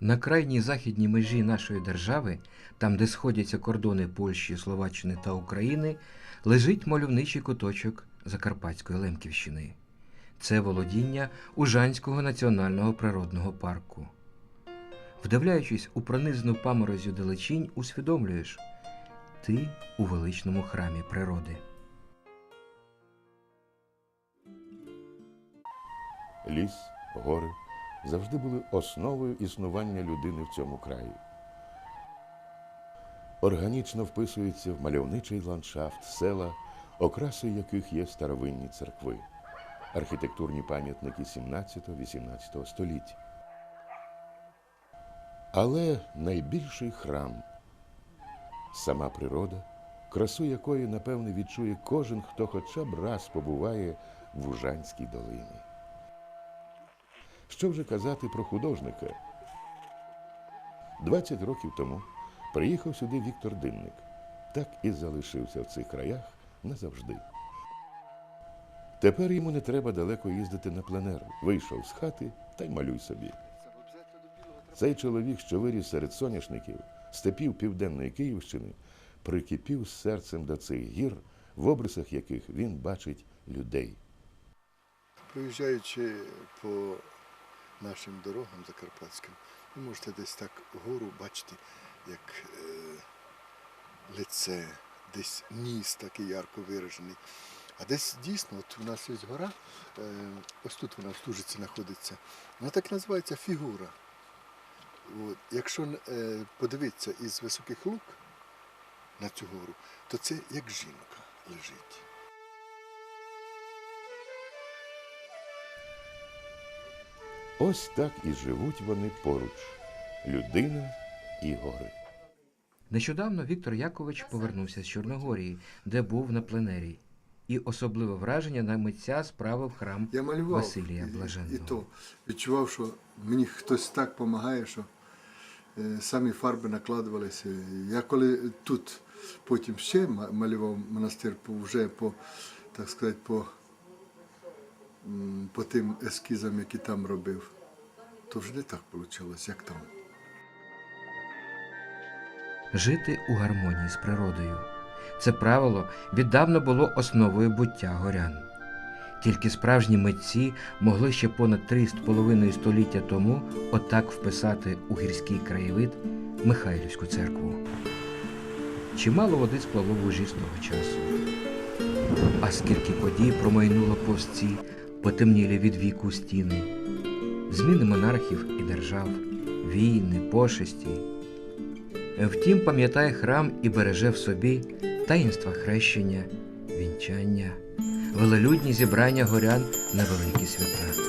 На крайній західній межі нашої держави, там, де сходяться кордони Польщі, Словаччини та України, лежить мальовничий куточок Закарпатської Лемківщини. Це володіння Ужанського національного природного парку. Вдивляючись у пронизну паморозю далечінь, усвідомлюєш ти у величному храмі природи. Ліс, гори завжди були основою існування людини в цьому краї. Органічно вписується в мальовничий ландшафт села, окрасою яких є старовинні церкви, архітектурні пам'ятники 17-18 століть. Але найбільший храм сама природа, красу якої, напевне, відчує кожен, хто хоча б раз побуває в Ужанській долині. Що вже казати про художника? 20 років тому приїхав сюди Віктор Динник. Так і залишився в цих краях назавжди. Тепер йому не треба далеко їздити на пленер. Вийшов з хати та й малюй собі. Цей чоловік, що виріс серед соняшників, степів південної Київщини, прикипів серцем до цих гір, в обрисах яких він бачить людей. Проїжджаючи по нашим дорогам закарпатським, ви можете десь так вгору бачити, як е, лице, десь ніс такий ярко виражений. А десь дійсно, от у нас є гора, е, ось тут вона в Стужиці знаходиться, вона так називається фігура. От, якщо е, подивитися із високих лук на цю гору, то це як жінка лежить. Ось так і живуть вони поруч людина і гори. Нещодавно Віктор Якович повернувся з Чорногорії, де був на пленері. І особливе враження на митця справив храм Я малював Василія і- Блаженного. І то відчував, що мені хтось так допомагає, що е, самі фарби накладувалися. Я коли тут потім ще малював монастир по, вже по, так сказати, по, по тим ескізам, які там робив, то вже не так вийшло, як там. Жити у гармонії з природою. Це правило віддавна було основою буття горян. Тільки справжні митці могли ще понад три з половиною століття тому отак вписати у гірський краєвид Михайлівську церкву. Чимало води сплало в ужі з того часу. А скільки подій промайнуло повз ці потемнілі від віку стіни, зміни монархів і держав, війни, пошесті. Втім, пам'ятає храм і береже в собі таїнства хрещення, вінчання, велелюдні зібрання горян на великі свята.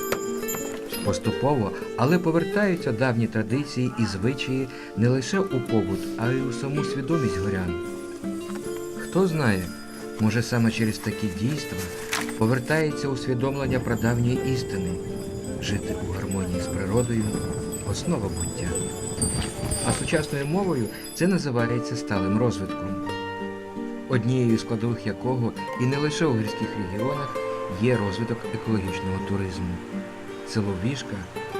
Поступово, але повертаються давні традиції і звичаї не лише у побут, а й у саму свідомість горян. Хто знає, може саме через такі дійства повертається усвідомлення прадавньої істини жити у гармонії з природою основа буття. А сучасною мовою це називається сталим розвитком, однією з складових якого і не лише у гірських регіонах є розвиток екологічного туризму. Село Вішка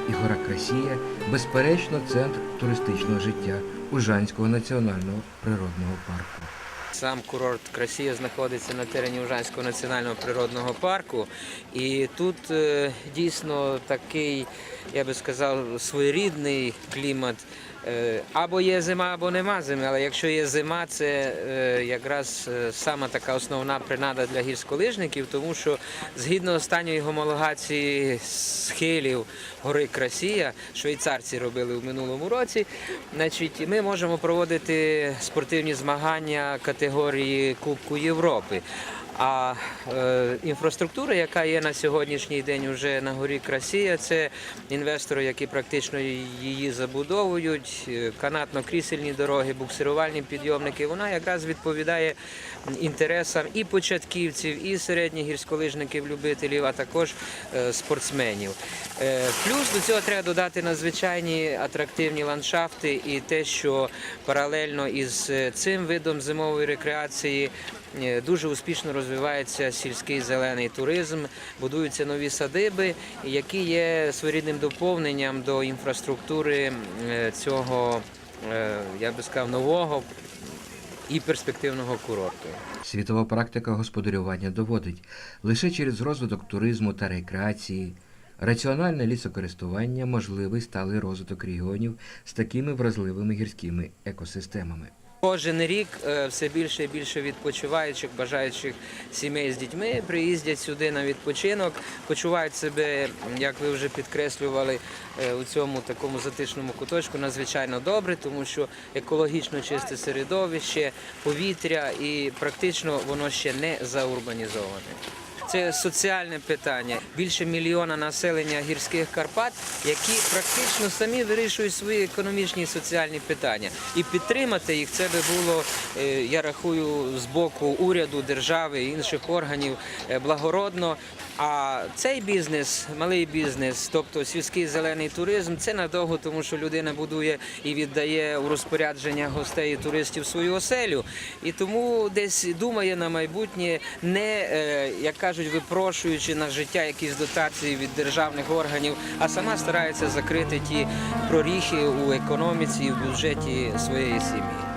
і гора Красія безперечно центр туристичного життя Ужанського національного природного парку. Сам курорт Красія знаходиться на терені Ужанського національного природного парку. І тут е, дійсно такий, я би сказав, своєрідний клімат. Е, Або є зима, або нема зими. Але якщо є зима, це е, якраз е, сама така основна принада для гірськолижників, тому що згідно останньої гомологації схилів гори Красія, швейцарці робили в минулому році, значить, ми можемо проводити спортивні змагання категорії Кубку Європи. А е, інфраструктура, яка є на сьогоднішній день вже на горі Красія, це інвестори, які практично її забудовують, е, канатно-крісельні дороги, буксирувальні підйомники. Вона якраз відповідає інтересам і початківців, і середніх гірськолижників, любителів, а також е, спортсменів. Е, Плюс до цього треба додати надзвичайні атрактивні ландшафти і те, що паралельно із е, цим видом зимової рекреації дуже успішно розвивається сільський зелений туризм, будуються нові садиби, які є своєрідним доповненням до інфраструктури е, цього, е, я би сказав, нового і перспективного курорту. Світова практика господарювання доводить лише через розвиток туризму та рекреації, раціональне лісокористування можливий сталий розвиток регіонів з такими вразливими гірськими екосистемами. Кожен рік е, все більше і більше відпочиваючих, бажаючих сімей з дітьми приїздять сюди на відпочинок, почувають себе, як ви вже підкреслювали, е, у цьому такому затишному куточку надзвичайно добре, тому що екологічно чисте середовище, повітря і практично воно ще не заурбанізоване. Це соціальне питання. Більше мільйона населення гірських Карпат, які практично самі вирішують свої економічні і соціальні питання. І підтримати їх це би було, е, я рахую, з боку уряду, держави і інших органів е, благородно. А цей бізнес, малий бізнес, тобто сільський зелений туризм, це надовго, тому що людина будує і віддає у розпорядження гостей і туристів свою оселю. І тому десь думає на майбутнє, не е, як кажуть, випрошуючи на життя якісь дотації від державних органів, а сама старається закрити ті проріхи у економіці і в бюджеті своєї сім'ї.